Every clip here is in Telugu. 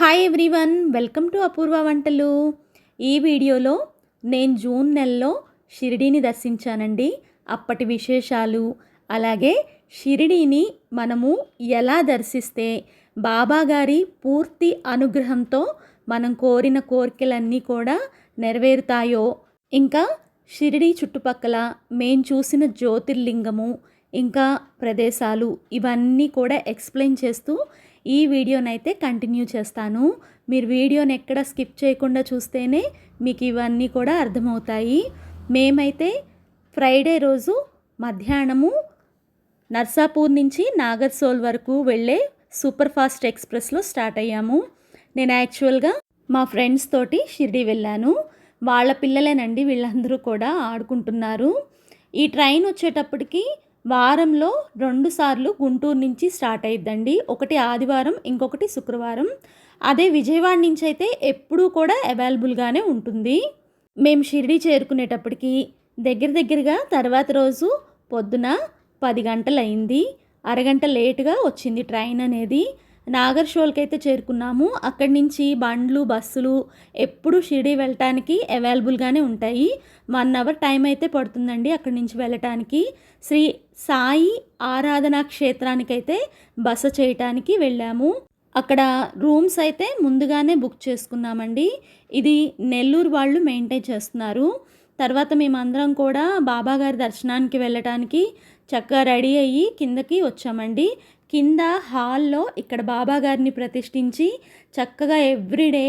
Hi everyone welcome to Apoorva Vantalu ఈ వీడియోలో నేను జూన్ నెలలో షిరిడీని దర్శించానండి. అప్పటి విశేషాలు అలాగే షిరిడీని మనము ఎలా దర్శిస్తే బాబా గారి పూర్తి అనుగ్రహంతో మనం కోరిన కోరికలన్నీ కూడా నెరవేరుతాయో ఇంకా షిరిడీ చుట్టుపక్కల మేము చూసిన జ్యోతిర్లింగము ఇంకా ప్రదేశాలు ఇవన్నీ కూడా ఎక్స్ప్లెయిన్ చేస్తూ ఈ వీడియోనైతే కంటిన్యూ చేస్తాను. మీరు వీడియోని ఎక్కడ స్కిప్ చేయకుండా చూస్తేనే మీకు ఇవన్నీ కూడా అర్థమవుతాయి. మేమైతే ఫ్రైడే రోజు మధ్యాహ్నము నర్సాపూర్ నుంచి నాగర్సోల్ వరకు వెళ్ళే సూపర్ ఫాస్ట్ ఎక్స్ప్రెస్లో స్టార్ట్ అయ్యాము. నేను యాక్చువల్గా మా ఫ్రెండ్స్ తోటి షిరిడి వెళ్ళాను. వాళ్ళ పిల్లలేనండి వీళ్ళందరూ కూడా ఆడుకుంటున్నారు. ఈ ట్రైన్ వచ్చేటప్పటికి వారంలో రెండుసార్లు గుంటూరు నుంచి స్టార్ట్ అయిద్దండి. ఒకటి ఆదివారం ఇంకొకటి శుక్రవారం. అదే విజయవాడ నుంచి అయితే ఎప్పుడూ కూడా అవైలబుల్గానే ఉంటుంది. మేము షిరిడి చేరుకునేటప్పటికి దగ్గర దగ్గరగా తర్వాత రోజు పొద్దున పది గంటలైంది. అరగంట లేటుగా వచ్చింది ట్రైన్ అనేది. నాగర్ షోల్కి అయితే చేరుకున్నాము. అక్కడి నుంచి బండ్లు బస్సులు ఎప్పుడు షిరిడి వెళ్ళటానికి అవైలబుల్గానే ఉంటాయి. వన్ అవర్ టైం అయితే పడుతుందండి అక్కడి నుంచి వెళ్ళటానికి. శ్రీ సాయి ఆరాధనా క్షేత్రానికైతే బస చేయటానికి వెళ్ళాము. అక్కడ రూమ్స్ అయితే ముందుగానే బుక్ చేసుకున్నామండి. ఇది నెల్లూరు వాళ్ళు మెయింటైన్ చేస్తున్నారు. తర్వాత మేమందరం కూడా బాబాగారి దర్శనానికి వెళ్ళటానికి చక్కగా రెడీ అయ్యి కిందకి వచ్చామండి. కింద హాల్లో ఇక్కడ బాబాగారిని ప్రతిష్ఠించి చక్కగా ఎవ్రీడే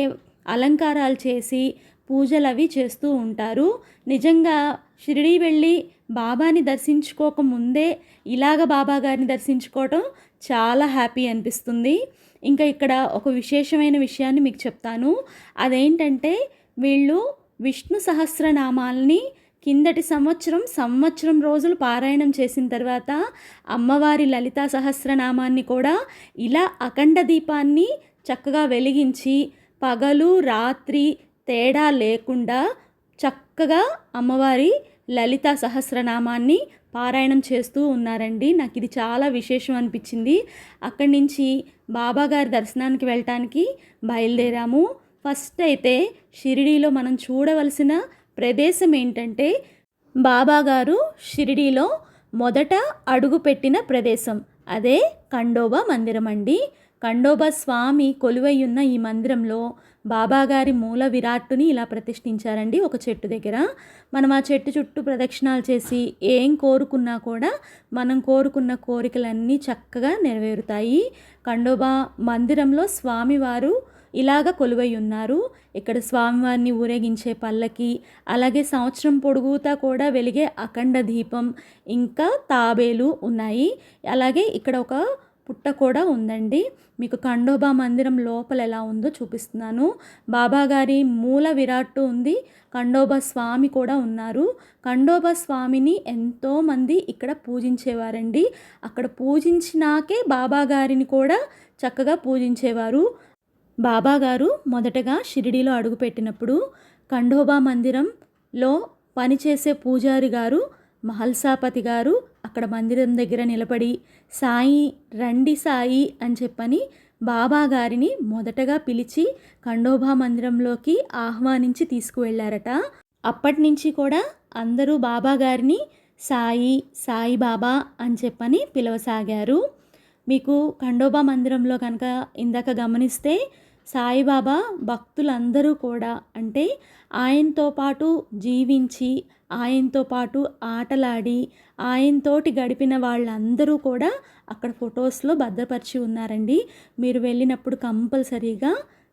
అలంకారాలు చేసి పూజలు అవి చేస్తూ ఉంటారు. నిజంగా షిరిడీ వెళ్ళి బాబాని దర్శించుకోక ముందే ఇలాగ బాబా గారిని దర్శించుకోవటం చాలా హ్యాపీ అనిపిస్తుంది. ఇంకా ఇక్కడ ఒక విశేషమైన విషయాన్ని మీకు చెప్తాను. అదేంటంటే వీళ్ళు విష్ణు సహస్రనామాల్ని కిందటి సంవత్సరం సంవత్సరం రోజులు పారాయణం చేసిన తర్వాత అమ్మవారి లలితా సహస్రనామాన్ని కూడా ఇలా అఖండ దీపాన్ని చక్కగా వెలిగించి పగలు రాత్రి తేడా లేకుండా చక్కగా అమ్మవారి లలిత సహస్రనామాన్ని పారాయణం చేస్తూ ఉన్నారండి. నాకు ఇది చాలా విశేషం అనిపించింది. అక్కడి నుంచి బాబాగారి దర్శనానికి వెళ్ళటానికి బయలుదేరాము. ఫస్ట్ అయితే షిరిడీలో మనం చూడవలసిన ప్రదేశం ఏంటంటే బాబాగారు షిరిడీలో మొదట అడుగుపెట్టిన ప్రదేశం. అదే ఖండోబా మందిరం అండి. ఖండోబా స్వామి కొలువై ఉన్న ఈ మందిరంలో బాబాగారి మూల విరాట్టుని ఇలా ప్రతిష్ఠించారండి ఒక చెట్టు దగ్గర. మనం ఆ చెట్టు చుట్టూ ప్రదక్షిణాలు చేసి ఏం కోరుకున్నా కూడా మనం కోరుకున్న కోరికలన్నీ చక్కగా నెరవేరుతాయి. ఖండోబా మందిరంలో స్వామివారు ఇలాగ కొలువై ఉన్నారు ఇక్కడ స్వామివారిని ఊరేగించే పల్లకి అలాగే సంవత్సరం పొడుగుతా కూడా వెలిగే అఖండ దీపం ఇంకా తాబేలు ఉన్నాయి. అలాగే ఇక్కడ ఒక పుట్ట కూడా ఉందండి. మీకు ఖండోబా మందిరం లోపల ఎలా ఉందో చూపిస్తున్నాను. బాబాగారి మూల విరాట్టు ఉంది. ఖండోబా స్వామి కూడా ఉన్నారు. ఖండోబా స్వామిని ఎంతోమంది ఇక్కడ పూజించేవారండి. అక్కడ పూజించినాకే బాబాగారిని కూడా చక్కగా పూజించేవారు. బాబాగారు మొదటగా షిరిడీలో అడుగుపెట్టినప్పుడు ఖండోబా మందిరంలో పనిచేసే పూజారి గారు మహల్సాపతి గారు అక్కడ మందిరం దగ్గర నిలబడి సాయి రండి సాయి అని చెప్పని బాబా గారిని మొదటగా పిలిచి ఖండోబా మందిరంలోకి ఆహ్వానించి తీసుకువెళ్ళారట అప్పటి నుంచి కూడా అందరూ బాబా గారిని సాయి సాయి బాబా అని చెప్పని పిలవసాగారు. మీకు ఖండోబా మందిరంలో కనుక ఇందాక గమనిస్తే సాయిబాబా భక్తులందరూ కూడా అంటే ఆయనతో పాటు జీవించి ఆయనతో పాటు ఆటలాడి ఆయనతోటి గడిపిన వాళ్ళందరూ కూడా అక్కడ ఫొటోస్లో భద్రపరిచి ఉన్నారండి. మీరు వెళ్ళినప్పుడు కంపల్సరీగా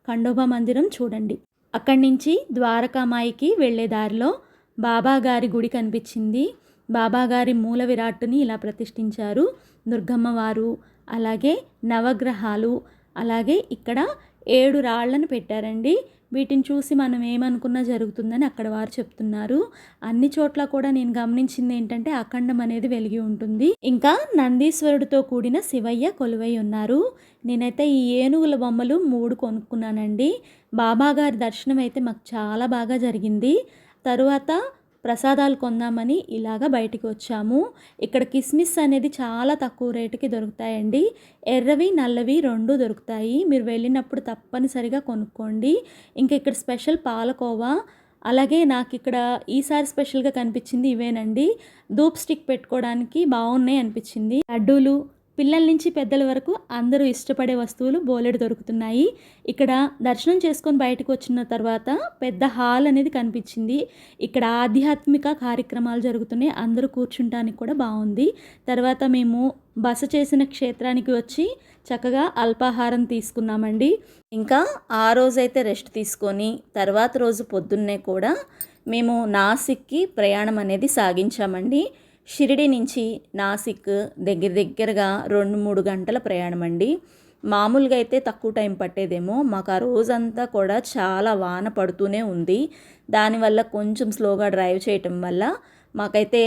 ఖండోబా మందిరం చూడండి. అక్కడి నుంచి ద్వారకామాయికి వెళ్ళే దారిలో బాబాగారి గుడి కనిపించింది. బాబాగారి మూల విరాట్టుని ఇలా ప్రతిష్ఠించారు. దుర్గమ్మవారు అలాగే నవగ్రహాలు అలాగే ఇక్కడ ఏడు రాళ్ళను పెట్టారండి. వీటిని చూసి మనం ఏమనుకున్నా జరుగుతుందని అక్కడ వారు చెప్తున్నారు. అన్ని చోట్ల కూడా నేను గమనించింది ఏంటంటే అఖండం అనేది వెలిగి ఉంటుంది. ఇంకా నందీశ్వరుడితో కూడిన శివయ్య కొలువై ఉన్నారు. నేనైతే ఈ ఏనుగుల బొమ్మలు మూడు కొనుక్కున్నానండి. బాబాగారి దర్శనం అయితే మాకు చాలా బాగా జరిగింది. తరువాత ప్రసాదాలు కొందామని ఇలాగ బయటికి వచ్చాము. ఇక్కడ కిస్మిస్ అనేది చాలా తక్కువ రేటుకి దొరుకుతాయండి. ఎర్రవి నల్లవి రెండు దొరుకుతాయి. మీరు వెళ్ళినప్పుడు తప్పనిసరిగా కొనుక్కోండి. ఇంకా ఇక్కడ స్పెషల్ పాలకోవా. అలాగే నాకు ఇక్కడ ఈసారి స్పెషల్గా కనిపించింది ఇవేనండి. ధూప్ స్టిక్ పెట్టుకోవడానికి బాగున్నాయి అనిపించింది. లడ్డూలు పిల్లల నుంచి పెద్దల వరకు అందరూ ఇష్టపడే వస్తువులు బోలెడు దొరుకుతున్నాయి. ఇక్కడ దర్శనం చేసుకొని బయటకు వచ్చిన తర్వాత పెద్ద హాల్ అనేది కనిపించింది. ఇక్కడ ఆధ్యాత్మిక కార్యక్రమాలు జరుగుతున్నాయి. అందరూ కూర్చుంటానికి కూడా బాగుంది. తర్వాత మేము బస చేసిన క్షేత్రానికి వచ్చి చక్కగా అల్పాహారం తీసుకున్నామండి. ఇంకా ఆ రోజైతే రెస్ట్ తీసుకొని తర్వాత రోజు పొద్దున్నే కూడా మేము నాసిక్కి ప్రయాణం అనేది సాగించామండి. షిరిడి నుంచి నాసిక్ దగ్గర దగ్గరగా రెండు మూడు గంటల ప్రయాణం అండి. మామూలుగా అయితే తక్కువ టైం పట్టేదేమో. మాకు ఆ రోజంతా కూడా చాలా వాన పడుతూనే ఉంది. దానివల్ల కొంచెం స్లోగా డ్రైవ్ చేయటం వల్ల మాకైతే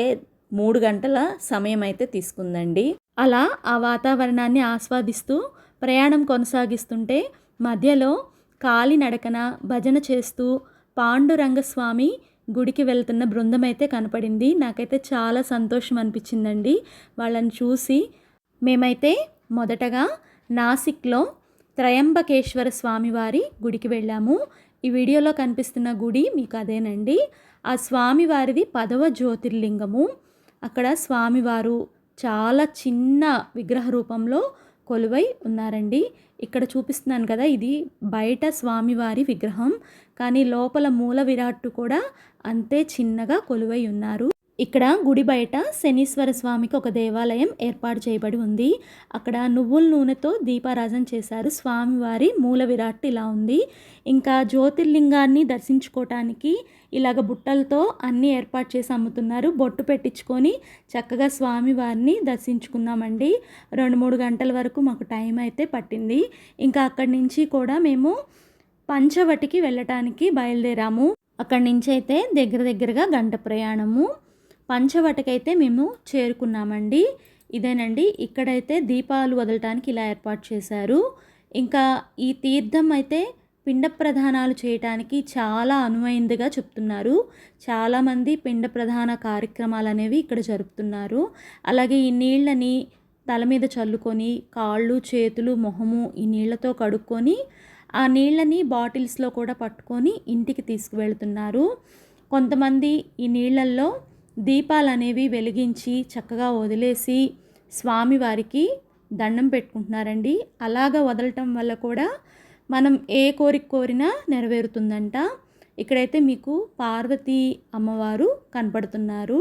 మూడు గంటల సమయం అయితే తీసుకుందండి. అలా ఆ వాతావరణాన్ని ఆస్వాదిస్తూ ప్రయాణం కొనసాగిస్తుంటే మధ్యలో కాలినడకన భజన చేస్తూ పాండురంగస్వామి గుడికి వెళ్తున్న బృందం అయితే కనపడింది. నాకైతే చాలా సంతోషం అనిపించిందండి. వాళ్ళని చూసి మేమైతే మొదటగా నాసిక్లో త్రయంబకేశ్వర స్వామివారి గుడికి వెళ్ళాము. ఈ వీడియోలో కనిపిస్తున్న గుడి మీకు అదేనండి. ఆ స్వామివారిది పదవ జ్యోతిర్లింగము. అక్కడ స్వామివారు చాలా చిన్న విగ్రహ రూపంలో కొలువై ఉన్నారండి. ఇక్కడ చూపిస్తున్నాను కదా ఇది బయట స్వామివారి విగ్రహం. కానీ లోపల మూల విరాట్టు కూడా అంతే చిన్నగా కొలువై ఉన్నారు. ఇక్కడ గుడి బయట శనీశ్వర స్వామికి ఒక దేవాలయం ఏర్పాటు చేయబడి ఉంది. అక్కడ నువ్వుల నూనెతో దీపారాజన చేశారు స్వామివారి మూల విరాట్ ఇలా ఉంది. ఇంకా జ్యోతిర్లింగాన్ని దర్శించుకోవటానికి ఇలాగ బుట్టలతో అన్నీ ఏర్పాటు చేసి అమ్ముతున్నారు. బొట్టు పెట్టించుకొని చక్కగా స్వామివారిని దర్శించుకున్నామండి రెండు మూడు గంటల వరకు మాకు టైం అయితే పట్టింది. ఇంకా అక్కడి నుంచి కూడా మేము పంచవటికి వెళ్ళటానికి బయలుదేరాము. అక్కడి నుంచి అయితే దగ్గర దగ్గరగా గంట ప్రయాణము. పంచవటకైతే మేము చేరుకున్నామండి. ఇదేనండి ఇక్కడైతే దీపాలు వదలటానికి ఇలా ఏర్పాటు చేశారు. ఇంకా ఈ తీర్థం అయితే పిండ ప్రధానాలు చేయటానికి చాలా అనువైందిగా చెప్తున్నారు. చాలామంది పిండ ప్రధాన కార్యక్రమాలు అనేవి ఇక్కడ జరుపుతున్నారు. అలాగే ఈ నీళ్ళని తల మీద చల్లుకొని కాళ్ళు చేతులు మొహము ఈ నీళ్ళతో కడుక్కొని ఆ నీళ్ళని బాటిల్స్లో కూడా పట్టుకొని ఇంటికి తీసుకువెళ్తున్నారు. కొంతమంది ఈ నీళ్ళల్లో దీపాలు అనేవి వెలిగించి చక్కగా వదిలేసి స్వామివారికి దండం పెట్టుకుంటున్నారండి. అలాగ వదలటం వల్ల కూడా మనం ఏ కోరిక కోరినా నెరవేరుతుందంట. ఇక్కడైతే మీకు పార్వతీ అమ్మవారు కనపడుతున్నారు.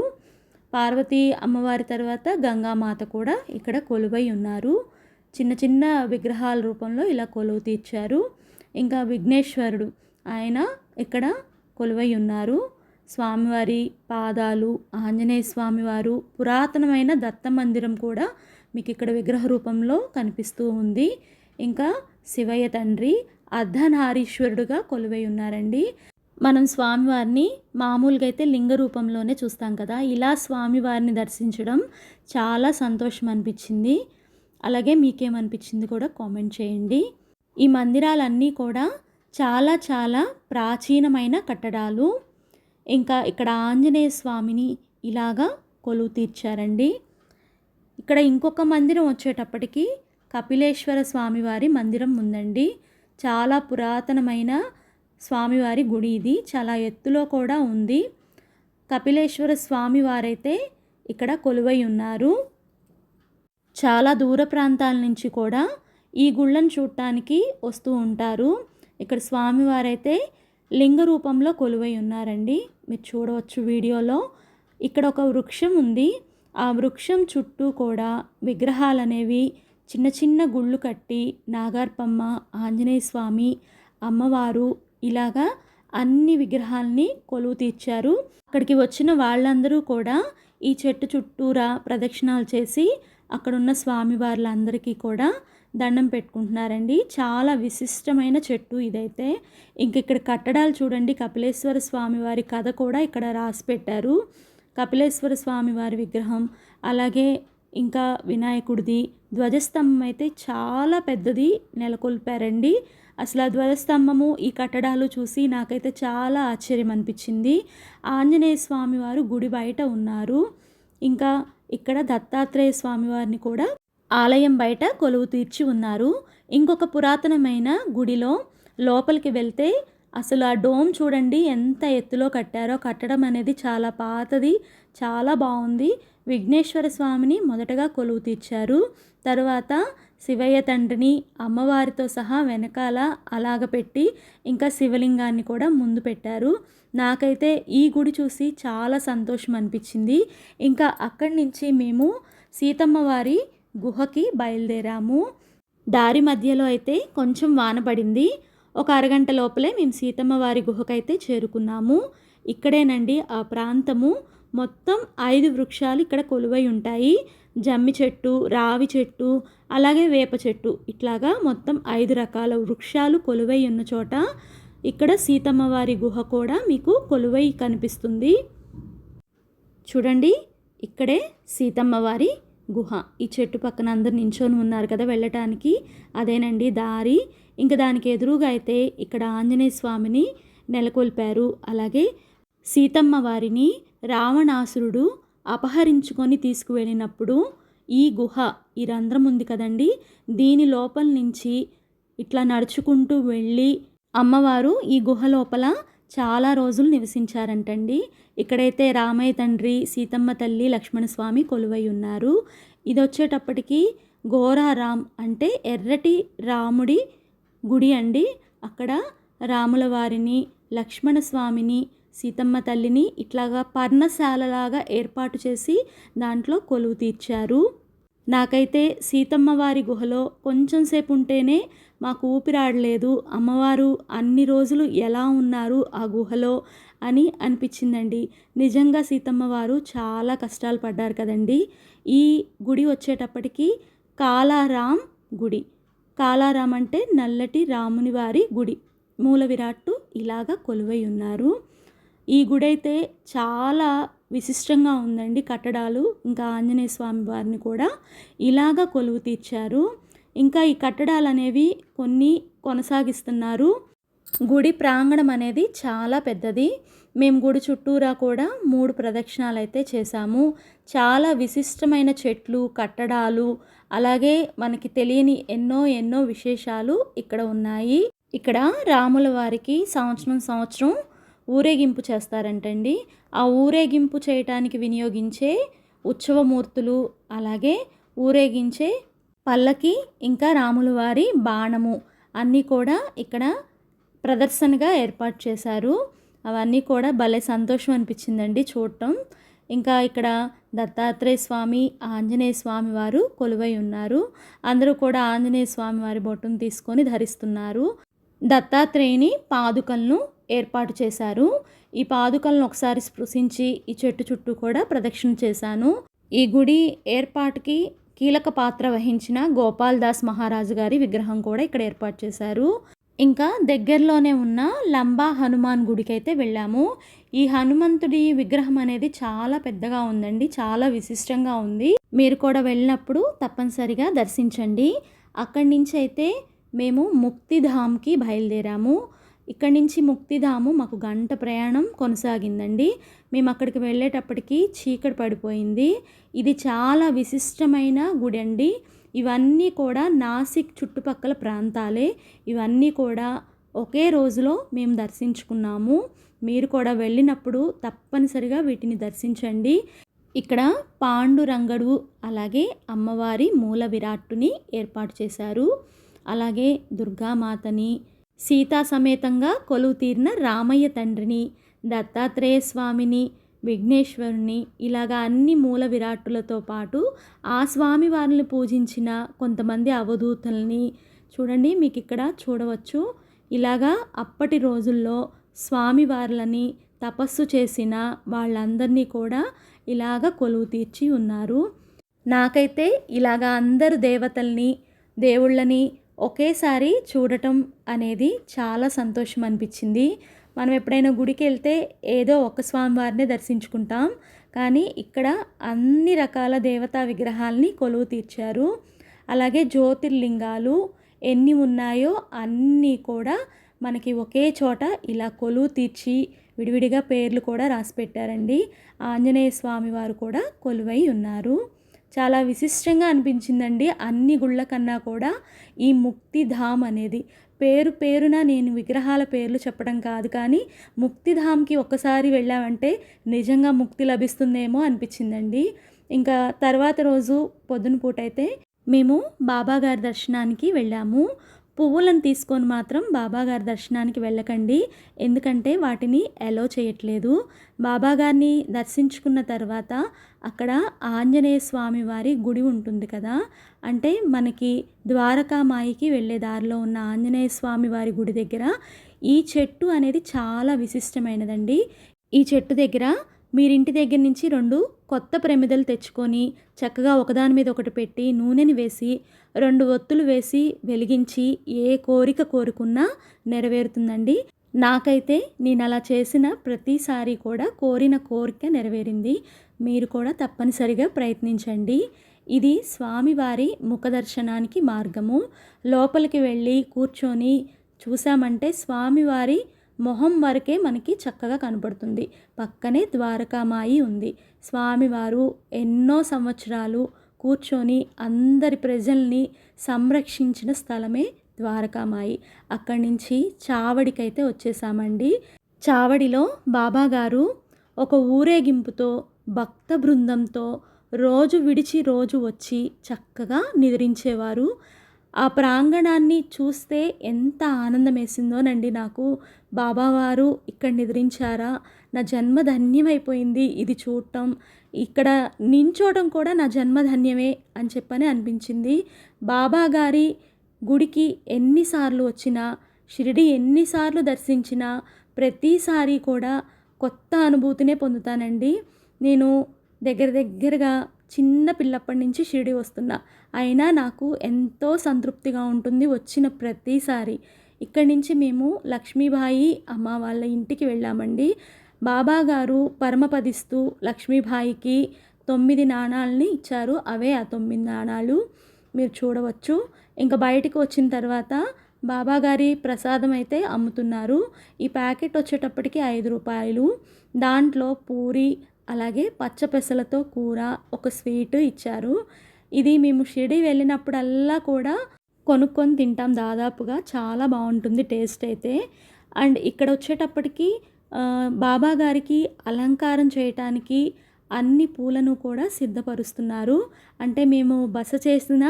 పార్వతీ అమ్మవారి తర్వాత గంగామాత కూడా ఇక్కడ కొలువై ఉన్నారు. చిన్న చిన్న విగ్రహాల రూపంలో ఇలా కొలువు తీర్చారు. ఇంకా విఘ్నేశ్వరుడు. ఆయన ఇక్కడ కొలువై ఉన్నారు స్వామివారి పాదాలు ఆంజనేయ స్వామివారు పురాతనమైన దత్త మందిరం కూడా మీకు ఇక్కడ విగ్రహ రూపంలో కనిపిస్తూ ఉంది. ఇంకా శివయ్య తండ్రి అర్ధనారీశ్వరుడుగా కొలువై ఉన్నారండి మనం స్వామివారిని మామూలుగా అయితే లింగ రూపంలోనే చూస్తాం కదా. ఇలా స్వామివారిని దర్శించడం చాలా సంతోషం అనిపించింది అలాగే మీకేమనిపించింది కూడా కామెంట్ చేయండి. ఈ మందిరాలన్నీ కూడా చాలా చాలా ప్రాచీనమైన కట్టడాలు. ఇంకా ఇక్కడ ఆంజనేయ స్వామిని ఇలాగా కొలువు తీర్చారండి. ఇక్కడ ఇంకొక మందిరం వచ్చేటప్పటికి కపిలేశ్వర స్వామివారి మందిరం ఉందండి. చాలా పురాతనమైన స్వామివారి గుడి ఇది. చాలా ఎత్తులో కూడా ఉంది. కపిలేశ్వర స్వామివారైతే ఇక్కడ కొలువై ఉన్నారు. చాలా దూర ప్రాంతాల నుంచి కూడా ఈ గుళ్ళను చూడటానికి వస్తూ ఉంటారు. ఇక్కడ స్వామివారైతే లింగ రూపంలో కొలువై ఉన్నారండి. మీరు చూడవచ్చు వీడియోలో. ఇక్కడ ఒక వృక్షం ఉంది. ఆ వృక్షం చుట్టూ కూడా విగ్రహాలు అనేవి చిన్న చిన్న గుళ్ళు కట్టి నాగార్పమ్మ ఆంజనేయ స్వామి అమ్మవారు ఇలాగా అన్ని విగ్రహాలని కొలువు తీర్చారు. అక్కడికి వచ్చిన వాళ్ళందరూ కూడా ఈ చెట్టు చుట్టూరా ప్రదక్షిణాలు చేసి అక్కడున్న స్వామివార్లందరికీ కూడా దండం పెట్టుకుంటున్నారండి. చాలా విశిష్టమైన చెట్టు ఇదైతే. ఇంక ఇక్కడ కట్టడాలు చూడండి. కపిలేశ్వర స్వామి వారి కథ కూడా ఇక్కడ రాసి పెట్టారు. కపిలేశ్వర స్వామివారి విగ్రహం అలాగే ఇంకా వినాయకుడిది. ధ్వజస్తంభం అయితే చాలా పెద్దది నెలకొల్పారండి. అసలు ఆ ధ్వజస్తంభము ఈ కట్టడాలు చూసి నాకైతే చాలా ఆశ్చర్యం అనిపించింది. ఆంజనేయ స్వామి వారు గుడి బయట ఉన్నారు. ఇంకా ఇక్కడ దత్తాత్రేయ స్వామి వారిని కూడా ఆలయం బయట కొలువు తీర్చి ఉన్నారు. ఇంకొక పురాతనమైన గుడిలో లోపలికి వెళ్తే అసలు ఆ డోమ్ చూడండి ఎంత ఎత్తులో కట్టారో. కట్టడం అనేది చాలా పాతది చాలా బాగుంది. విఘ్నేశ్వర స్వామిని మొదటగా కొలువు తీర్చారు. తరువాత శివయ్య తండ్రిని అమ్మవారితో సహా వెనకాల అలాగ పెట్టి ఇంకా శివలింగాన్ని కూడా ముందు పెట్టారు. నాకైతే ఈ గుడి చూసి చాలా సంతోషం అనిపించింది. ఇంకా అక్కడి నుంచి మేము సీతమ్మ వారి గుహకి బయలుదేరాము. దారి మధ్యలో అయితే కొంచెం వాన పడింది. ఒక అరగంట లోపలే మేము సీతమ్మ వారి గుహకైతే చేరుకున్నాము. ఇక్కడేనండి ఆ ప్రాంతము. మొత్తం ఐదు వృక్షాలు ఇక్కడ కొలువై ఉంటాయి. జమ్మి చెట్టు రావి చెట్టు అలాగే వేప చెట్టు ఇట్లాగా మొత్తం ఐదు రకాల వృక్షాలు కొలువై ఉన్న చోట ఇక్కడ సీతమ్మ వారి గుహ కూడా మీకు కొలువై కనిపిస్తుంది. చూడండి ఇక్కడే సీతమ్మ వారి గుహ. ఈ చెట్టు పక్కన అందరు నించొని ఉన్నారు కదా వెళ్ళటానికి. అదేనండి దారి. ఇంకా దానికి ఎదురుగా అయితే ఇక్కడ ఆంజనేయ స్వామిని నెలకొల్పారు. అలాగే సీతమ్మ వారిని రావణాసురుడు అపహరించుకొని తీసుకువెళ్ళినప్పుడు ఈ గుహ ఈ రంధ్రం ఉంది కదండి దీని లోపల నుంచి ఇట్లా నడుచుకుంటూ వెళ్ళి అమ్మవారు ఈ గుహ లోపల చాలా రోజులు నివసించారంటండి. ఇక్కడైతే రామయ్య తండ్రి సీతమ్మ తల్లి లక్ష్మణస్వామి కొలువై ఉన్నారు. ఇది వచ్చేటప్పటికి గోరారాం అంటే ఎర్రటి రాముడి గుడి అండి. అక్కడ రాముల వారిని లక్ష్మణ స్వామిని సీతమ్మ తల్లిని ఇట్లాగా పర్ణశాలలాగా ఏర్పాటు చేసి దాంట్లో కొలువు తీర్చారు. నాకైతే సీతమ్మ వారి గుహలో కొంచెం సేపు ఉంటేనే మాకు ఊపిరాడలేదు. అమ్మవారు అన్ని రోజులు ఎలా ఉన్నారు ఆ గుహలో అని అనిపించిందండి. నిజంగా సీతమ్మ వారు చాలా కష్టాలు పడ్డారు కదండి. ఈ గుడి వచ్చేటప్పటికి కాలారాం గుడి. కాలారాం అంటే నల్లటి రాముని వారి గుడి. మూల విరాట్టు ఇలాగా కొలువై ఉన్నారు. ఈ గుడి అయితే చాలా విశిష్టంగా ఉందండి. కట్టడాలు ఇంకా ఆంజనేయ స్వామి వారిని కూడా ఇలాగా కొలువు తీర్చారు. ఇంకా ఈ కట్టడాలు అనేవి కొన్ని కొనసాగిస్తున్నారు. గుడి ప్రాంగణం అనేది చాలా పెద్దది. మేము గుడి చుట్టూరా కూడా మూడు ప్రదక్షిణాలు అయితే చేశాము. చాలా విశిష్టమైన చెట్లు కట్టడాలు అలాగే మనకి తెలియని ఎన్నో ఎన్నో విశేషాలు ఇక్కడ ఉన్నాయి. ఇక్కడ రాముల వారికి సంవత్సరం సంవత్సరం ఊరేగింపు చేస్తారంటండి. ఆ ఊరేగింపు చేయటానికి వినియోగించే ఉత్సవమూర్తులు అలాగే ఊరేగించే పల్లకి ఇంకా రాముల వారి బాణము. అన్నీ కూడా ఇక్కడ ప్రదర్శనగా ఏర్పాటు చేశారు. అవన్నీ కూడా భలే సంతోషం అనిపించిందండి చూడటం. ఇంకా ఇక్కడ దత్తాత్రేయ స్వామి ఆంజనేయ స్వామి వారు కొలువై ఉన్నారు. అందరూ కూడా ఆంజనేయ స్వామి వారి బొట్టును తీసుకొని ధరిస్తున్నారు. దత్తాత్రేయుని పాదుకలను ఏర్పాటు చేశారు. ఈ పాదుకలను ఒకసారి స్పృశించి ఈ చెట్టు చుట్టూ కూడా ప్రదక్షిణ చేశాను. ఈ గుడి ఏర్పాటుకి కీలక పాత్ర వహించిన గోపాల్ దాస్ మహారాజు గారి విగ్రహం కూడా ఇక్కడ ఏర్పాటు చేశారు. ఇంకా దగ్గరలోనే ఉన్న లంబా హనుమాన్ గుడికి అయితే వెళ్ళాము. ఈ హనుమంతుడి విగ్రహం అనేది చాలా పెద్దగా ఉందండి చాలా విశిష్టంగా ఉంది. మీరు కూడా వెళ్ళినప్పుడు తప్పనిసరిగా దర్శించండి. అక్కడి నుంచి అయితే మేము ముక్తిధామ్కి బయలుదేరాము. ఇక్కడి నుంచి ముక్తిధాము మాకు గంట ప్రయాణం కొనసాగిందండి. మేము అక్కడికి వెళ్ళేటప్పటికి చీకటి పడిపోయింది. ఇది చాలా విశిష్టమైన గుడి అండి ఇవన్నీ కూడా నాసిక్ చుట్టుపక్కల ప్రాంతాలే. ఇవన్నీ కూడా ఒకే రోజులో మేము దర్శించుకున్నాము. మీరు కూడా వెళ్ళినప్పుడు తప్పనిసరిగా వీటిని దర్శించండి. ఇక్కడ పాండురంగడు అలాగే అమ్మవారి మూల విరాట్టుని ఏర్పాటు చేశారు. అలాగే దుర్గామాతని సీతా సమేతంగా కొలువు తీరిన రామయ్య తండ్రిని దత్తాత్రేయ స్వామిని విఘ్నేశ్వరుని ఇలాగా అన్ని మూల విరాట్టులతో పాటు ఆ స్వామి వారిని పూజించిన కొంతమంది అవధూతల్ని చూడండి మీకు ఇక్కడ చూడవచ్చు. ఇలాగా అప్పటి రోజుల్లో స్వామివార్లని తపస్సు చేసిన వాళ్ళందరినీ కూడా ఇలాగ కొలువు తీర్చి ఉన్నారు. నాకైతే ఇలాగా అందరు దేవతల్ని దేవుళ్ళని ఒకేసారి చూడటం అనేది చాలా సంతోషం అనిపించింది. మనం ఎప్పుడైనా గుడికి వెళ్తే ఏదో ఒక స్వామివారిని దర్శించుకుంటాం. కానీ ఇక్కడ అన్ని రకాల దేవతా విగ్రహాలని కొలువు తీర్చారు. అలాగే జ్యోతిర్లింగాలు ఎన్ని ఉన్నాయో అన్నీ కూడా మనకి ఒకే చోట ఇలా కొలువు తీర్చి విడివిడిగా పేర్లు కూడా రాసి పెట్టారండి. ఆంజనేయ స్వామి వారు కూడా కొలువై ఉన్నారు. చాలా విశిష్టంగా అనిపించిందండి. అన్ని గుళ్ళ కన్నా కూడా ఈ ముక్తిధామ్ అనేది. పేరు పేరున నేను విగ్రహాల పేర్లు చెప్పడం కాదు కానీ ముక్తిధామ్కి ఒక్కసారి వెళ్ళామంటే నిజంగా ముక్తి లభిస్తుందేమో అనిపించిందండి. ఇంకా తర్వాత రోజు పొద్దున పూట అయితే మేము బాబాగారి దర్శనానికి వెళ్ళాము. పువ్వులను తీసుకొని మాత్రం బాబాగారి దర్శనానికి వెళ్ళకండి. ఎందుకంటే వాటిని ఎలో చేయట్లేదు. బాబాగారిని దర్శించుకున్న తర్వాత అక్కడ ఆంజనేయ స్వామి వారి గుడి ఉంటుంది కదా. అంటే మనకి ద్వారకామాయికి వెళ్ళే దారిలో ఉన్న ఆంజనేయ స్వామి వారి గుడి దగ్గర ఈ చెట్టు అనేది చాలా విశిష్టమైనదండి. ఈ చెట్టు దగ్గర మీరింటి దగ్గర నుంచి రెండు కొత్త ప్రమిదలు తెచ్చుకొని చక్కగా ఒకదాని మీద ఒకటి పెట్టి నూనెని వేసి రెండు ఒత్తులు వేసి వెలిగించి ఏ కోరిక కోరుకున్నా నెరవేరుతుందండి. నాకైతే నేను అలా చేసిన ప్రతిసారి కూడా కోరిన కోరిక నెరవేరింది. మీరు కూడా తప్పనిసరిగా ప్రయత్నించండి. ఇది స్వామివారి ముఖదర్శనానికి మార్గము. లోపలికి వెళ్ళి కూర్చొని చూసామంటే స్వామివారి మొహం వరకే మనకి చక్కగా కనపడుతుంది పక్కనే ద్వారకామాయి ఉంది. స్వామివారు ఎన్నో సంవత్సరాలు కూర్చొని అందరి ప్రజల్ని సంరక్షించిన స్థలమే ద్వారకామాయి. అక్కడి నుంచి చావడికైతే వచ్చేసామండి. చావడిలో బాబాగారు ఒక ఊరేగింపుతో భక్త బృందంతో రోజు విడిచి రోజు వచ్చి చక్కగా నిద్రించేవారు. ఆ ప్రాంగణాన్ని చూస్తే ఎంత ఆనందం వేసిందోనండి నాకు. బాబావారు ఇక్కడ నిద్రించారా? నా జన్మ ధన్యమైపోయింది ఇది చూడటం. ఇక్కడ నించోవడం కూడా నా జన్మ ధన్యమే అని చెప్పని అనిపించింది. బాబా గారి గుడికి ఎన్నిసార్లు వచ్చినా షిరిడి ఎన్నిసార్లు దర్శించినా ప్రతిసారి కూడా కొత్త అనుభూతినే పొందుతానండి. నేను దగ్గర దగ్గరగా చిన్న పిల్లప్పటి నుంచి షిరిడి వస్తున్నా. అయినా నాకు ఎంతో సంతృప్తిగా ఉంటుంది వచ్చిన ప్రతిసారి. ఇక్కడి నుంచి మేము లక్ష్మీబాయి అమ్మ వాళ్ళ ఇంటికి వెళ్ళామండి. బాబా గారు పరమపదిస్తూ లక్ష్మీబాయికి తొమ్మిది నాణాలని ఇచ్చారు. అవే ఆ తొమ్మిది నాణాలు. మీరు చూడవచ్చు. ఇంకా బయటకు వచ్చిన తర్వాత బాబాగారి ప్రసాదం అయితే అమ్ముతున్నారు. ఈ ప్యాకెట్ వచ్చేటప్పటికి ఐదు రూపాయలు. దాంట్లో పూరి అలాగే పచ్చపెసలతో కూర ఒక స్వీట్ ఇచ్చారు. ఇది మేము షిరిడి వెళ్ళినప్పుడల్లా కూడా కొనుక్కొని తింటాం దాదాపుగా. చాలా బాగుంటుంది టేస్ట్ అయితే. అండ్ ఇక్కడ వచ్చేటప్పటికి బాబా గారికి అలంకారం చేయటానికి అన్ని పూలను కూడా సిద్ధపరుస్తున్నారు. అంటే మేము బస చేసిన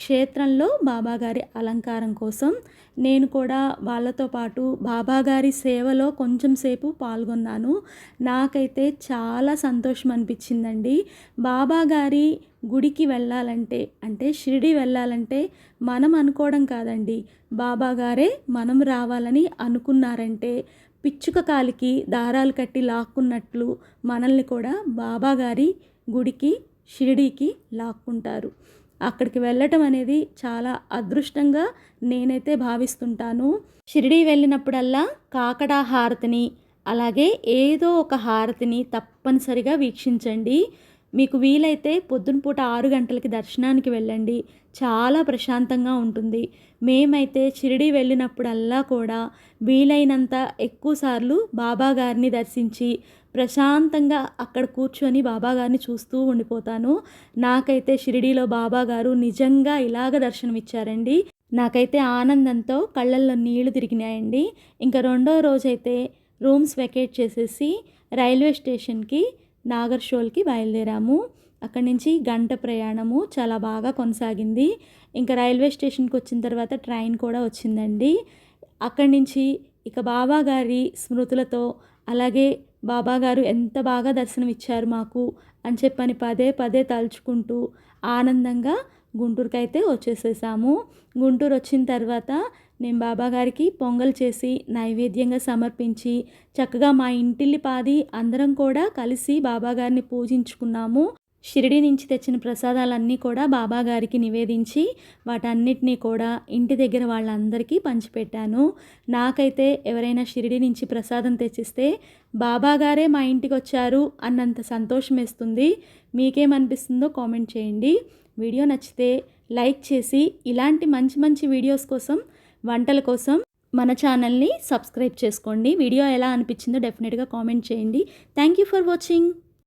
క్షేత్రంలో బాబాగారి అలంకారం కోసం. నేను కూడా వాళ్ళతో పాటు బాబాగారి సేవలో కొంచెం సేపు పాల్గొన్నాను. నాకైతే చాలా సంతోషం అనిపించిందండి. బాబాగారి గుడికి వెళ్ళాలంటే అంటే షిరిడి వెళ్ళాలంటే మనం అనుకోవడం కాదండి. బాబాగారే మనం రావాలని అనుకున్నారంటే పిచ్చుక కాలికి దారాలు కట్టి లాక్కున్నట్లు మనల్ని కూడా బాబాగారి గుడికి షిరిడీకి లాక్కుంటారు. అక్కడికి వెళ్ళటం అనేది చాలా అదృష్టంగా నేనైతే భావిస్తుంటాను. షిరిడి వెళ్ళినప్పుడల్లా కాకడా హారతిని అలాగే ఏదో ఒక హారతిని తప్పనిసరిగా వీక్షించండి. మీకు వీలైతే పొద్దున పూట ఆరు గంటలకి దర్శనానికి వెళ్ళండి. చాలా ప్రశాంతంగా ఉంటుంది. మేమైతే షిరిడి వెళ్ళినప్పుడల్లా కూడా వీలైనంత ఎక్కువసార్లు బాబా గారిని దర్శించి ప్రశాంతంగా అక్కడ కూర్చొని బాబాగారిని చూస్తూ ఉండిపోతాను. నాకైతే షిరిడీలో బాబాగారు నిజంగా ఇలాగ దర్శనం ఇచ్చారండి నాకైతే ఆనందంతో కళ్ళల్లో నీళ్ళు తిరిగినాయండి. ఇంకా రెండో రోజైతే రూమ్స్ వెకేట్ చేసేసి రైల్వే స్టేషన్కి నాగర్ షోల్కి బయలుదేరాము. అక్కడి నుంచి గంట ప్రయాణము చాలా బాగా కొనసాగింది. ఇంకా రైల్వే స్టేషన్కి వచ్చిన తర్వాత ట్రైన్ కూడా వచ్చిందండి. అక్కడి నుంచి ఇక బాబా గారి స్మృతులతో అలాగే బాబాగారు ఎంత బాగా దర్శనం ఇచ్చారు మాకు అని చెప్పని పదే పదే తలుచుకుంటూ ఆనందంగా గుంటూరుకి అయితే వచ్చేసేసాము. గుంటూరు వచ్చిన తర్వాత నేను బాబాగారికి పొంగల్ చేసి నైవేద్యంగా సమర్పించి చక్కగా మా ఇంటిల్లి పాది అందరం కూడా కలిసి బాబాగారిని పూజించుకున్నాము. షిరిడి నుంచి తెచ్చిన ప్రసాదాలన్నీ కూడా బాబా గారికి నివేదించి వాటన్నిటినీ కూడా ఇంటి దగ్గర వాళ్ళందరికీ పంచిపెట్టాను. నాకైతే ఎవరైనా షిరిడి నుంచి ప్రసాదం తెచ్చిస్తే బాబాగారే మా ఇంటికి వచ్చారు అన్నంత సంతోషం వేస్తుంది. మీకేమనిపిస్తుందో కామెంట్ చేయండి. వీడియో నచ్చితే లైక్ చేసి ఇలాంటి మంచి మంచి వీడియోస్ కోసం వంటల కోసం మన ఛానల్ని సబ్స్క్రైబ్ చేసుకోండి. వీడియో ఎలా అనిపించిందో డెఫినెట్గా కామెంట్ చేయండి. Thank you for watching.